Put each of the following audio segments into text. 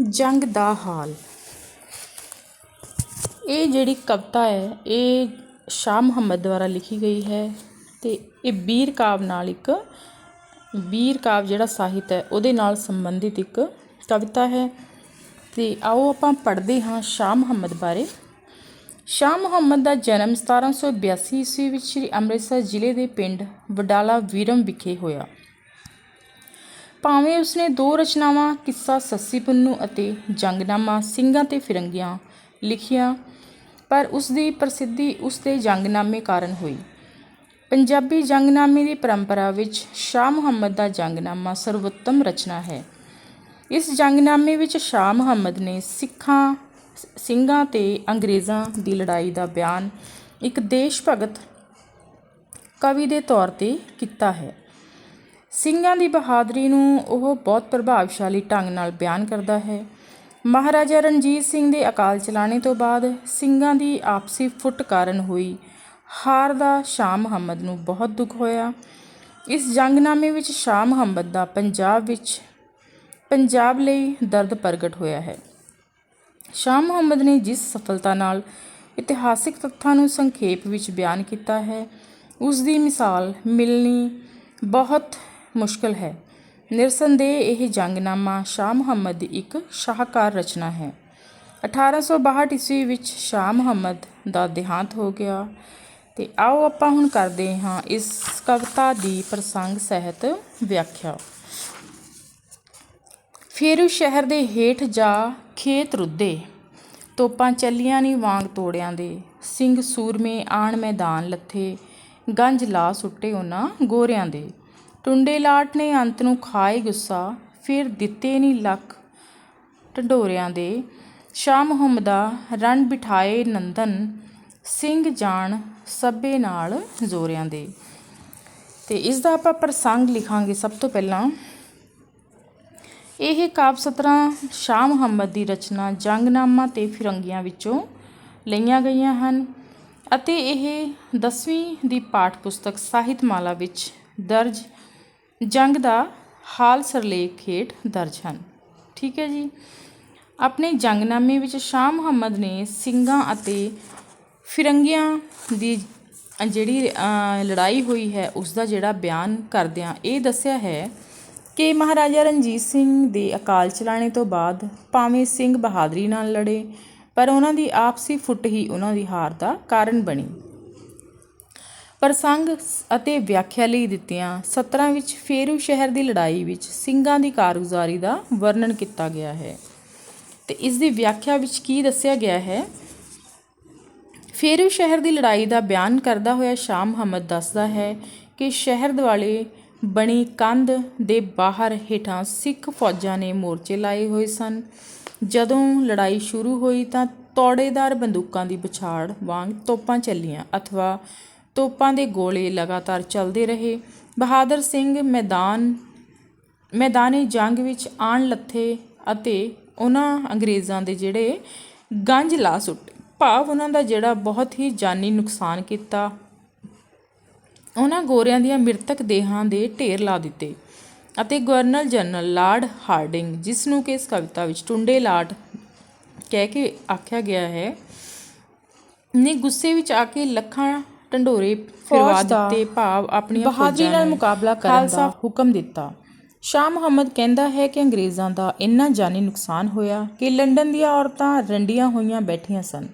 ਜੰਗ ਦਾ ਹਾਲ। ਇਹ ਜਿਹੜੀ ਕਵਿਤਾ ਹੈ, ਇਹ ਸ਼ਾਹ ਮੁਹੰਮਦ ਦੁਆਰਾ ਲਿਖੀ ਗਈ ਹੈ ਅਤੇ ਇਹ ਬੀਰ ਕਾਵਿ ਨਾਲ ਇੱਕ, ਬੀਰ ਕਾਵਿ ਜਿਹੜਾ ਸਾਹਿਤ ਹੈ, ਉਹਦੇ ਨਾਲ ਸੰਬੰਧਿਤ ਇੱਕ ਕਵਿਤਾ ਹੈ। ਅਤੇ ਆਓ ਆਪਾਂ ਪੜ੍ਹਦੇ ਹਾਂ ਸ਼ਾਹ ਮੁਹੰਮਦ ਬਾਰੇ। ਸ਼ਾਹ ਮੁਹੰਮਦ ਦਾ ਜਨਮ 1782 ਈਸਵੀ ਵਿੱਚ ਸ੍ਰੀ ਅੰਮ੍ਰਿਤਸਰ ਜ਼ਿਲ੍ਹੇ ਦੇ ਪਿੰਡ ਵਡਾਲਾ ਵੀਰਮ ਵਿਖੇ ਹੋਇਆ। ਭਾਵੇਂ ਉਸਨੇ ਦੋ ਰਚਨਾਵਾਂ, ਕਿੱਸਾ ਸੱਸੀ ਪੁੰਨੂ ਅਤੇ ਜੰਗਨਾਮਾ ਸਿੰਘਾਂ ਤੇ ਫਿਰੰਗੀਆਂ ਲਿਖੀਆਂ, ਪਰ ਉਸ ਦੀ ਪ੍ਰਸਿੱਧੀ ਉਸ ਦੇ ਜੰਗਨਾਮੇ ਕਾਰਨ ਹੋਈ। ਪੰਜਾਬੀ ਜੰਗਨਾਮੇ ਦੀ ਪਰੰਪਰਾ ਵਿੱਚ ਸ਼ਾਹ ਮੁਹੰਮਦ ਦਾ ਜੰਗਨਾਮਾ ਸਰਵੋਤਮ ਰਚਨਾ ਹੈ। ਇਸ ਜੰਗਨਾਮੇ ਵਿੱਚ ਸ਼ਾਹ ਮੁਹੰਮਦ ਨੇ ਸਿੱਖਾਂ, ਸਿੰਘਾਂ ਤੇ ਅੰਗਰੇਜ਼ਾਂ ਦੀ ਲੜਾਈ ਦਾ ਬਿਆਨ ਇੱਕ ਦੇਸ਼ ਭਗਤ ਕਵੀ ਦੇ ਤੌਰ ਤੇ ਕੀਤਾ ਹੈ। ਸਿੰਘਾਂ ਦੀ ਬਹਾਦਰੀ ਨੂੰ ਉਹ ਬਹੁਤ ਪ੍ਰਭਾਵਸ਼ਾਲੀ ਢੰਗ ਨਾਲ ਬਿਆਨ ਕਰਦਾ ਹੈ। ਮਹਾਰਾਜਾ ਰਣਜੀਤ ਸਿੰਘ ਦੇ ਅਕਾਲ ਚਲਾਣੇ ਤੋਂ ਬਾਅਦ ਸਿੰਘਾਂ ਦੀ ਆਪਸੀ ਫੁੱਟ ਕਾਰਨ ਹੋਈ। ਹਾਰ ਦਾ ਸ਼ਾਹ ਮੁਹੰਮਦ ਨੂੰ ਬਹੁਤ ਦੁੱਖ ਹੋਇਆ। ਇਸ ਜੰਗਨਾਮੇ ਵਿੱਚ ਸ਼ਾਹ ਮੁਹੰਮਦ ਦਾ ਪੰਜਾਬ ਵਿੱਚ, ਪੰਜਾਬ ਲਈ ਦਰਦ ਪ੍ਰਗਟ ਹੋਇਆ ਹੈ। ਸ਼ਾਹ ਮੁਹੰਮਦ ਨੇ ਜਿਸ ਸਫਲਤਾ ਨਾਲ ਇਤਿਹਾਸਿਕ ਤੱਥਾਂ ਨੂੰ ਸੰਖੇਪ ਵਿੱਚ ਬਿਆਨ ਕੀਤਾ ਹੈ, ਉਸ ਦੀ ਮਿਸਾਲ ਮਿਲਣੀ ਬਹੁਤ ਮੁਸ਼ਕਲ ਹੈ। ਨਿਰਸੰਦੇਹ ਇਹ ਜੰਗਨਾਮਾ ਸ਼ਾਹ ਮੁਹੰਮਦ ਦੀ ਇੱਕ ਸ਼ਾਹਕਾਰ ਰਚਨਾ ਹੈ। 1862 ਈਸਵੀ ਵਿੱਚ ਸ਼ਾਹ ਮੁਹੰਮਦ ਦਾ ਦੇਹਾਂਤ ਹੋ ਗਿਆ ਤੇ ਆਓ ਆਪਾਂ ਹੁਣ ਕਰਦੇ ਹਾਂ ਇਸ ਕਵਿਤਾ ਦੀ ਪ੍ਰਸੰਗ ਸਹਿਤ ਵਿਆਖਿਆ। ਫੇਰੂ ਸ਼ਹਿਰ ਦੇ ਹੇਠ ਜਾ ਖੇਤ ਰੁੱਦੇ, ਤੋਪਾਂ ਚੱਲੀਆਂ ਨਹੀਂ ਵਾਂਗ ਤੋੜਿਆਂ ਦੇ। ਸਿੰਘ ਸੂਰਮੇ ਆਣ ਮੈਦਾਨ ਲੱਥੇ, ਗੰਜ ਲਾ ਸੁੱਟੇ ਉਹਨਾਂ ਗੋਰਿਆਂ ਦੇ। ਟੁੰਡੇ ਲਾਟ ਨੇ ਅੰਤ ਨੂੰ ਖਾਏ ਗੁੱਸਾ, ਫਿਰ ਦਿੱਤੇ ਨੀ ਲੱਖ ਢੰਡੋਰਿਆਂ ਦੇ। ਸ਼ਾਹ ਮੁਹੰਮਦਾ ਰਣ ਬਿਠਾਏ ਨੰਦਨ, ਸਿੰਘ ਜਾਣ ਸਭੇ ਨਾਲ ਜ਼ੋਰਿਆਂ ਦੇ। ਤੇ ਇਸ ਦਾ ਆਪਾਂ ਪ੍ਰਸੰਗ ਲਿਖਾਂਗੇ ਸਭ ਤੋਂ ਪਹਿਲਾਂ। ਇਹ ਕਾਵ ਸਤਰਾਂ ਸ਼ਾਹ ਮੁਹੰਮਦ ਦੀ ਰਚਨਾ ਜੰਗਨਾਮਾ ਤੇ ਫਿਰੰਗੀਆਂ ਵਿੱਚੋਂ ਲਈਆਂ ਗਈਆਂ ਹਨ ਅਤੇ ਇਹ 10ਵੀਂ ਦੀ ਪਾਠ ਪੁਸਤਕ ਸਾਹਿਤਮਾਲਾ ਵਿੱਚ ਦਰਜ ਜੰਗ ਦਾ ਹਾਲ ਸਰਲੇਖ ਹੇਠ ਦਰਜ ਹਨ। ਠੀਕ ਹੈ ਜੀ। ਆਪਣੇ ਜੰਗਨਾਮੇ ਵਿੱਚ ਸ਼ਾਹ ਮੁਹੰਮਦ ਨੇ ਸਿੰਘਾਂ ਅਤੇ ਫਿਰੰਗੀਆਂ ਦੀ ਜਿਹੜੀ ਲੜਾਈ ਹੋਈ ਹੈ ਉਸ ਦਾ ਜਿਹੜਾ ਬਿਆਨ ਕਰਦਿਆਂ ਇਹ ਦੱਸਿਆ ਹੈ ਕਿ ਮਹਾਰਾਜਾ ਰਣਜੀਤ ਸਿੰਘ ਦੇ ਅਕਾਲ ਚਲਾਣੇ ਤੋਂ ਬਾਅਦ ਭਾਵੇਂ ਸਿੰਘ ਬਹਾਦਰੀ ਨਾਲ ਲੜੇ, ਪਰ ਉਹਨਾਂ ਦੀ ਆਪਸੀ ਫੁੱਟ ਹੀ ਉਹਨਾਂ ਦੀ ਹਾਰ ਦਾ ਕਾਰਨ ਬਣੀ। ਪ੍ਰਸੰਗ ਅਤੇ ਵਿਆਖਿਆ ਲਈ ਦਿੱਤੀਆਂ ਸਤਰਾਂ ਵਿੱਚ ਫੇਰੂ ਸ਼ਹਿਰ ਦੀ ਲੜਾਈ ਵਿੱਚ ਸਿੰਘਾਂ ਦੀ ਕਾਰਗੁਜ਼ਾਰੀ ਦਾ ਵਰਣਨ ਕੀਤਾ ਗਿਆ ਹੈ। ਤੇ ਇਸ ਦੀ ਵਿਆਖਿਆ ਵਿੱਚ ਕੀ ਦੱਸਿਆ ਗਿਆ ਹੈ? ਫੇਰੂ ਸ਼ਹਿਰ ਦੀ ਲੜਾਈ ਦਾ ਬਿਆਨ ਕਰਦਾ ਹੋਇਆ ਸ਼ਾਹ ਮੁਹੰਮਦ ਦੱਸਦਾ ਹੈ ਕਿ ਸ਼ਹਿਰ ਦੁਆਲੇ ਬਣੀ ਕੰਧ ਦੇ ਬਾਹਰ ਹੇਠਾਂ ਸਿੱਖ ਫੌਜਾਂ ਨੇ ਮੋਰਚੇ ਲਾਏ ਹੋਏ ਸਨ। ਜਦੋਂ ਲੜਾਈ ਸ਼ੁਰੂ ਹੋਈ ਤਾਂ ਤੌੜੇਦਾਰ ਬੰਦੂਕਾਂ ਦੀ ਵਿਛਾੜ ਵਾਂਗ ਤੋਪਾਂ ਚੱਲੀਆਂ, ਅਥਵਾ ਤੋਪਾਂ ਦੇ ਗੋਲੇ ਲਗਾਤਾਰ ਚੱਲਦੇ ਰਹੇ। ਬਹਾਦਰ ਸਿੰਘ ਮੈਦਾਨ, ਮੈਦਾਨੇ ਜੰਗ ਵਿੱਚ ਆਣ ਲੱਥੇ ਅਤੇ ਉਹਨਾਂ ਅੰਗਰੇਜ਼ਾਂ ਦੇ ਜਿਹੜੇ ਗੰਜ ਲਾ ਸੁੱਟੇ। ਭਾਵ ਉਹਨਾਂ ਦਾ ਜਿਹੜਾ ਬਹੁਤ ਹੀ ਜਾਨੀ ਨੁਕਸਾਨ ਕੀਤਾ। ਉਹਨਾਂ ਗੋਰਿਆਂ ਦੀਆਂ ਮ੍ਰਿਤਕ ਦੇਹਾਂ ਦੇ ਢੇਰ ਲਾ ਦਿੱਤੇ ਅਤੇ ਗਵਰਨਰ ਜਨਰਲ ਲਾਰਡ ਹਾਰਡਿੰਗ, ਜਿਸ ਨੂੰ ਕਿ ਇਸ ਕਵਿਤਾ ਵਿੱਚ ਟੁੰਡੇ ਲਾਟ ਕਹਿ ਕੇ ਆਖਿਆ ਗਿਆ ਹੈ, ਨੇ ਗੁੱਸੇ ਵਿੱਚ ਆ ਕੇ ਲੱਖਾਂ ਢੰਡੋਰੇ ਫਿਰਵਾ ਦਿੱਤੇ ਭਾਵ ਆਪਣੀਆਂ ਬਹਾਦਰੀ ਨਾਲ ਮੁਕਾਬਲਾ ਕਰਨ ਦਾ ਹੁਕਮ ਦਿੱਤਾ। ਸ਼ਾਹ ਮੁਹੰਮਦ ਕਹਿੰਦਾ ਹੈ ਕਿ ਅੰਗਰੇਜ਼ਾਂ ਦਾ ਇੰਨਾ ਜਾਨੀ ਨੁਕਸਾਨ ਹੋਇਆ ਕਿ ਲੰਡਨ ਦੀਆਂ ਔਰਤਾਂ ਰੰਡੀਆਂ ਹੋਈਆਂ ਬੈਠੀਆਂ ਸਨ।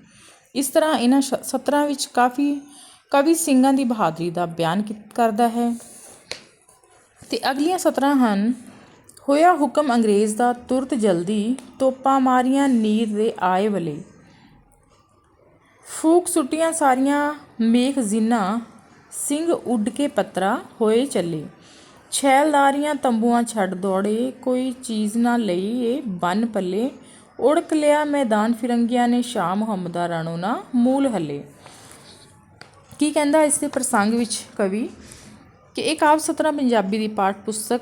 ਇਸ ਤਰ੍ਹਾਂ ਇਹਨਾਂ ਸਤਰਾਂ ਵਿੱਚ ਕਾਫੀ ਕਵੀ ਸਿੰਘਾਂ ਦੀ ਬਹਾਦਰੀ ਦਾ ਬਿਆਨ ਕਰਦਾ ਹੈ। ਤੇ ਅਗਲੀਆਂ ਸਤਰਾਂ ਹਨ ਹੋਇਆ ਹੁਕਮ ਅੰਗਰੇਜ਼ ਦਾ ਤੁਰਤ ਜਲਦੀ ਤੋਪਾਂ ਮਾਰੀਆਂ ਨੀਰ ਦੇ ਆਏ ਵਲੇ। ਫੂਕ ਸੁੱਟੀਆਂ ਸਾਰੀਆਂ ਮੇਖ ਜ਼ਿਨਾ ਸਿੰਘ ਉੱਡ ਕੇ ਪਤਰਾ ਹੋਏ ਚੱਲੇ। ਛੈਲਦਾਰੀਆਂ ਤੰਬੂਆਂ ਛੱਡ ਦੌੜੇ, ਕੋਈ ਚੀਜ਼ ਨਾ ਲਈ ਇਹ ਬੰਨ ਪੱਲੇ। ਉੜਕ ਲਿਆ ਮੈਦਾਨ ਫਿਰੰਗੀਆਂ ਨੇ ਸ਼ਾਹ ਮੁਹੰਮਦਾ ਰਾਣੋ ਨਾ ਮੂਲ ਹੱਲੇ। ਕੀ ਕਹਿੰਦਾ ਇਸ ਦੇ ਪ੍ਰਸੰਗ ਵਿੱਚ ਕਵੀ? ਕਿ ਇਹ ਕਾਵ ਸਤਰਾ ਪੰਜਾਬੀ ਦੀ ਪਾਠ ਪੁਸਤਕ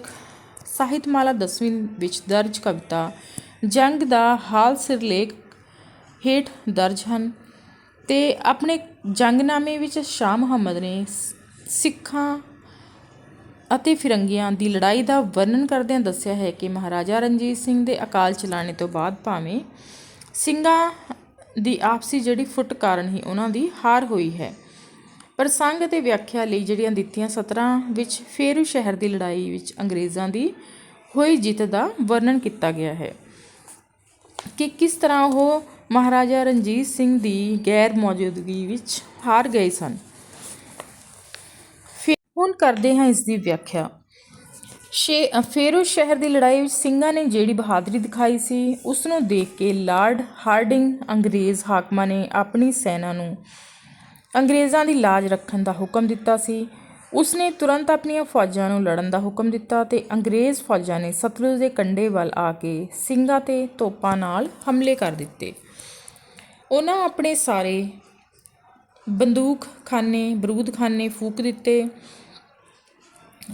ਸਾਹਿਤਮਾਲਾ 10ਵੀਂ ਵਿੱਚ ਦਰਜ ਕਵਿਤਾ, ਜੰਗ ਦਾ ਹਾਲ ਸਿਰਲੇਖ ਹੇਠ ਦਰਜ ਹਨ। ਅਤੇ ਆਪਣੇ ਜੰਗਨਾਮੇ ਵਿੱਚ ਸ਼ਾਹ ਮੁਹੰਮਦ ਨੇ ਸਿੱਖਾਂ ਅਤੇ ਫਿਰੰਗੀਆਂ ਦੀ ਲੜਾਈ ਦਾ ਵਰਣਨ ਕਰਦਿਆਂ ਦੱਸਿਆ ਹੈ ਕਿ ਮਹਾਰਾਜਾ ਰਣਜੀਤ ਸਿੰਘ ਦੇ ਅਕਾਲ ਚਲਾਣੇ ਤੋਂ ਬਾਅਦ ਭਾਵੇਂ ਸਿੰਘਾਂ ਦੀ ਆਪਸੀ ਜਿਹੜੀ ਫੁੱਟ ਕਾਰਨ ਹੀ ਉਹਨਾਂ ਦੀ ਹਾਰ ਹੋਈ ਹੈ। ਪ੍ਰਸੰਗ ਅਤੇ ਵਿਆਖਿਆ ਲਈ ਜਿਹੜੀਆਂ ਦਿੱਤੀਆਂ ਸਤਰਾਂ ਵਿੱਚ ਫੇਰੂ ਸ਼ਹਿਰ ਦੀ ਲੜਾਈ ਵਿੱਚ ਅੰਗਰੇਜ਼ਾਂ ਦੀ ਹੋਈ ਜਿੱਤ ਦਾ ਵਰਣਨ ਕੀਤਾ ਗਿਆ ਹੈ ਕਿ ਕਿਸ ਤਰ੍ਹਾਂ ਉਹ ਮਹਾਰਾਜਾ ਰਣਜੀਤ ਸਿੰਘ ਦੀ ਗੈਰ ਮੌਜੂਦਗੀ ਵਿੱਚ ਹਾਰ ਗਏ ਸਨ। ਫਿਰ ਹੁਣ ਕਰਦੇ ਹਾਂ ਇਸ ਦੀ ਵਿਆਖਿਆ। ਸ਼ੇ ਅ, ਫੇਰੂ ਸ਼ਹਿਰ ਦੀ ਲੜਾਈ ਵਿੱਚ ਸਿੰਘਾਂ ਨੇ ਜਿਹੜੀ ਬਹਾਦਰੀ ਦਿਖਾਈ ਸੀ ਉਸ ਨੂੰ ਦੇਖ ਕੇ ਲਾਰਡ ਹਾਰਡਿੰਗ ਅੰਗਰੇਜ਼ ਹਾਕਮਾਂ ਨੇ ਆਪਣੀ ਸੈਨਾ ਨੂੰ ਅੰਗਰੇਜ਼ਾਂ ਦੀ ਲਾਜ ਰੱਖਣ ਦਾ ਹੁਕਮ ਦਿੱਤਾ ਸੀ। ਉਸਨੇ ਤੁਰੰਤ ਆਪਣੀਆਂ ਫੌਜਾਂ ਨੂੰ ਲੜਨ ਦਾ ਹੁਕਮ ਦਿੱਤਾ ਤੇ ਅੰਗਰੇਜ਼ ਫੌਜਾਂ ਨੇ ਸਤਲੁਜ ਦੇ ਕੰਢੇ ਵੱਲ ਆ ਕੇ ਸਿੰਘਾਂ ਤੇ ਤੋਪਾਂ ਨਾਲ ਹਮਲੇ ਕਰ ਦਿੱਤੇ। ਉਹਨਾਂ ਆਪਣੇ ਸਾਰੇ ਬੰਦੂਕਖਾਨੇ ਬਰੂਦਖਾਨੇ ਫੂਕ ਦਿੱਤੇ।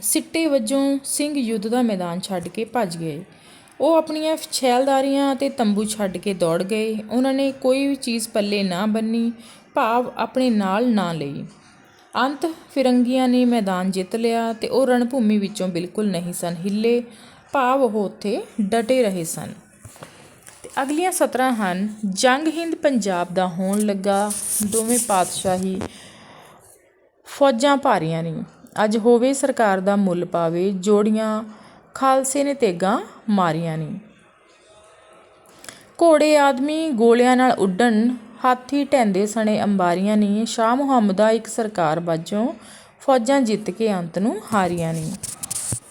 ਸਿੱਟੇ ਵਜੋਂ ਸਿੰਘ ਯੁੱਧ ਦਾ ਮੈਦਾਨ ਛੱਡ ਕੇ ਭੱਜ ਗਏ। ਉਹ ਆਪਣੀਆਂ ਛੈਲਦਾਰੀਆਂ ਅਤੇ ਤੰਬੂ ਛੱਡ ਕੇ ਦੌੜ ਗਏ। ਉਹਨਾਂ ਨੇ ਕੋਈ ਵੀ ਚੀਜ਼ ਪੱਲੇ ਨਾ ਬੰਨੀ, ਭਾਵ ਆਪਣੇ ਨਾਲ ਨਾ ਲਈ। ਅੰਤ ਫਿਰੰਗੀਆਂ ਨੇ ਮੈਦਾਨ ਜਿੱਤ ਲਿਆ ਤੇ ਉਹ ਰਣਭੂਮੀ ਵਿੱਚੋਂ ਬਿਲਕੁਲ ਨਹੀਂ ਸਨ ਹਿੱਲੇ। ਭਾਵ ਉਹ ਉੱਥੇ ਡਟੇ ਰਹੇ ਸਨ। ਅਗਲੀਆਂ ਸਤਰਾਂ ਹਨ। ਜੰਗ ਹਿੰਦ ਪੰਜਾਬ ਦਾ ਹੋਣ ਲੱਗਾ ਦੋਵੇਂ ਪਾਤਸ਼ਾਹੀ ਫੌਜਾਂ ਭਾਰੀਆਂ ਨਹੀਂ ਅੱਜ ਹੋਵੇ ਸਰਕਾਰ ਦਾ ਮੁੱਲ ਪਾਵੇ, ਜੋੜੀਆਂ ਖਾਲਸੇ ਨੇ ਤੇਗਾਂ ਮਾਰੀਆਂ ਨਹੀਂ ਘੋੜੇ ਆਦਮੀ ਗੋਲਿਆਂ ਨਾਲ ਉੱਡਣ, ਹਾਥੀ ਢੈਂਦੇ ਸਣੇ ਅੰਬਾਰੀਆਂ ਨਹੀਂ ਸ਼ਾਹ ਮੁਹੰਮਦ ਦਾ ਇੱਕ ਸਰਕਾਰ ਵਜੋਂ ਫੌਜਾਂ ਜਿੱਤ ਕੇ ਅੰਤ ਨੂੰ ਹਾਰੀਆਂ ਨਹੀਂ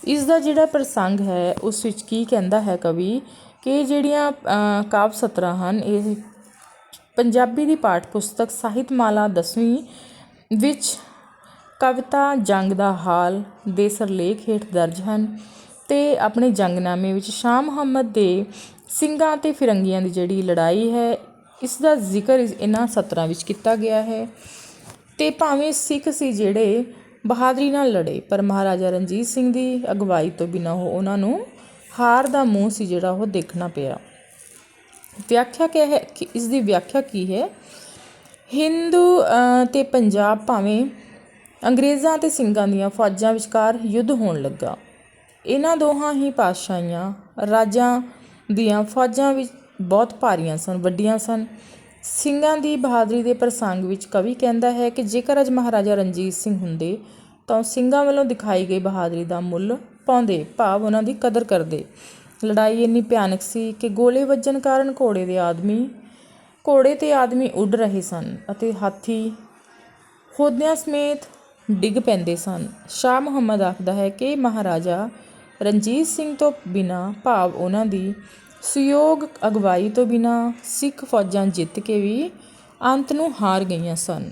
ਇਸ ਦਾ ਜਿਹੜਾ ਪ੍ਰਸੰਗ ਹੈ, ਉਸ ਵਿੱਚ ਕੀ ਕਹਿੰਦਾ ਹੈ ਕਵੀ? ਕਿ ਜਿਹੜੀਆਂ ਕਾਵਿ ਸਤਰਾਂ ਹਨ, ਇਹ ਪੰਜਾਬੀ ਦੀ ਪਾਠ ਪੁਸਤਕ ਸਾਹਿਤਮਾਲਾ 10ਵੀਂ ਵਿੱਚ ਕਵਿਤਾ ਜੰਗ ਦਾ ਹਾਲ ਦੇ ਸਰਲੇਖ ਹੇਠ ਦਰਜ ਹਨ ਤੇ ਆਪਣੇ ਜੰਗਨਾਮੇ ਵਿੱਚ ਸ਼ਾਹ ਮੁਹੰਮਦ ਦੇ ਸਿੰਘਾਂ ਤੇ ਫਿਰੰਗੀਆਂ ਦੀ ਜਿਹੜੀ ਲੜਾਈ ਹੈ, ਇਸ ਦਾ ਜ਼ਿਕਰ ਇਹਨਾਂ ਸਤਰਾਂ ਵਿੱਚ ਕੀਤਾ ਗਿਆ ਹੈ। ਤੇ ਭਾਵੇਂ ਸਿੱਖ ਸੀ ਜਿਹੜੇ ਬਹਾਦਰੀ ਨਾਲ ਲੜੇ, ਪਰ ਮਹਾਰਾਜਾ ਰਣਜੀਤ ਸਿੰਘ ਦੀ ਅਗਵਾਈ ਤੋਂ ਬਿਨਾਂ ਉਹ ਉਹਨਾਂ ਨੂੰ ਹਾਰ ਦਾ ਮੂੰਹ ਸੀ ਜਿਹੜਾ ਉਹ ਦੇਖਣਾ ਪਿਆ। ਵਿਆਖਿਆ ਕੀ ਹੈ? ਕਿ ਇਸ ਦੀ ਵਿਆਖਿਆ ਕੀ ਹੈ? ਹਿੰਦੂ ਅ, ਤੇ ਪੰਜਾਬ ਭਾਵੇਂ ਅੰਗਰੇਜ਼ਾਂ ਤੇ ਸਿੰਘਾਂ ਦੀਆਂ ਫੌਜਾਂ ਵਿਚਕਾਰ ਯੁੱਧ ਹੋਣ ਲੱਗਾ। ਇਹਨਾਂ ਦੋਹਾਂ ਹੀ ਪਾਤਸ਼ਾਹੀਆਂ ਰਾਜਾਂ ਦੀਆਂ ਫੌਜਾਂ ਵਿੱਚ ਬਹੁਤ ਭਾਰੀਆਂ ਸਨ ਵੱਡੀਆਂ ਸਨ। ਸਿੰਘਾਂ ਦੀ ਬਹਾਦਰੀ ਦੇ ਪ੍ਰਸੰਗ ਵਿੱਚ ਕਵੀ ਕਹਿੰਦਾ ਹੈ ਕਿ ਜੇਕਰ ਅਜ ਮਹਾਰਾਜਾ ਰਣਜੀਤ ਸਿੰਘ ਹੁੰਦੇ ਤਾਂ ਉਹ ਸਿੰਘਾਂ ਵੱਲੋਂ ਦਿਖਾਈ ਗਈ ਬਹਾਦਰੀ ਦਾ ਮੁੱਲ ਪਾਉਂਦੇ, ਭਾਵ ਉਹਨਾਂ ਦੀ ਕਦਰ ਕਰਦੇ। ਲੜਾਈ ਇੰਨੀ ਭਿਆਨਕ ਸੀ ਕਿ ਗੋਲੇ ਵੱਜਣ ਕਾਰਨ ਘੋੜੇ ਦੇ ਆਦਮੀ, ਘੋੜੇ ਤੇ ਆਦਮੀ ਉੱਡ ਰਹੇ ਸਨ ਅਤੇ ਹਾਥੀ ਹੋਦਿਆਂ ਸਮੇਤ ਡਿੱਗ ਪੈਂਦੇ ਸਨ। ਸ਼ਾਹ ਮੁਹੰਮਦ ਆਖਦਾ ਹੈ ਕਿ ਮਹਾਰਾਜਾ ਰਣਜੀਤ ਸਿੰਘ ਤੋਂ ਬਿਨਾ ਭਾਵ ਉਹਨਾਂ ਦੀ ਸੁਯੋਗ ਅਗਵਾਈ ਤੋਂ ਬਿਨਾ ਸਿੱਖ ਫੌਜਾਂ ਜਿੱਤ ਕੇ ਵੀ ਅੰਤ ਨੂੰ ਹਾਰ ਗਈਆਂ ਸਨ।